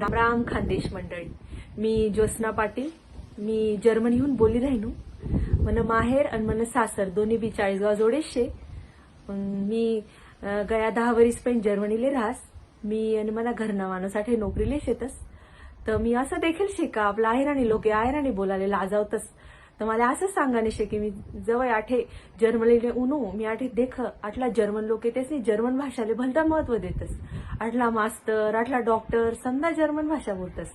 राम राम खानदेश मंडळी. मी ज्योत्स्ना पाटील. मी जर्मनीहून बोली राहिनू मन माहेर आणि मन सासर दोन्ही बी चाळीसगाव जोडेशे. मी गया दहा वरीस पण जर्मनीले राहस. मी आणि मला घरनावानासाठी नोकरीले शेतस. तर मी असं देखील शे का आपला आहेराणी लोक आहेराणी बोलायला लाजावतस. तर मला असं सांगाने शे की मी जवळ आठे जर्मनीले उनो मी आठे देख आटला जर्मन लोक येतेस नाही जर्मन भाषाले भलता महत्त्व देतस. आटला मास्तर आटला डॉक्टर समजा जर्मन भाषा बोलतस.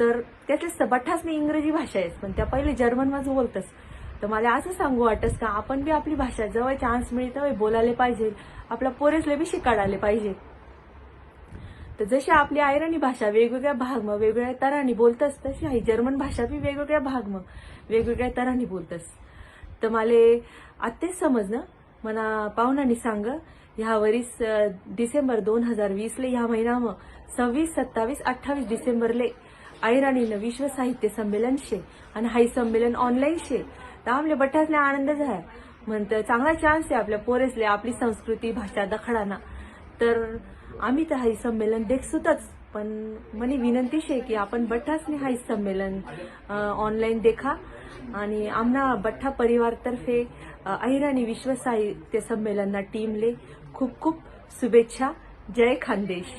तर त्यातले बठाच नाही इंग्रजी भाषा आहेस पण त्या पहिले जर्मन माझं बोलतस. तर मला असं सांगू वाटस का आपण बी आपली भाषा जवळ चान्स मिळत बोलायला पाहिजे आपल्या पोरेसले बी शिकाडायला पाहिजे. तर जशी आपली आयरणी भाषा वेगवेगळ्या भाग मग वेगवेगळ्या तरांनी बोलतस तशी आहे जर्मन भाषा बी वेगवेगळ्या भाग मग वेगवेगळ्या तरांनी बोलतस. तर मला आत्तेच समजणं मना पाहुणांनी सांग ह्या वरीस डिसेंबर दोन हजार वीसले ह्या महिना मग सव्वीस सत्तावीस अठ्ठावीस डिसेंबरले आयराणीनं विश्व साहित्य संमेलन शे आणि हाई संमेलन ऑनलाईन शे. तर आमले बठासले आनंद झाला. म्हणतं चांगला चान्स आहे आपल्या पोरेसले आपली संस्कृती भाषा दखडाना. तर आम्ही तर हाई संमेलन देखसुतच पण मनी विनंती शे की आपण बठ्ठासने हाई संमेलन ऑनलाईन देखा. आणि आमना बठ्ठा परिवारतर्फे अहिराणी विश्व साहित्य संमेलनना टीमले खूप खूप शुभेच्छा. जय खानदेश.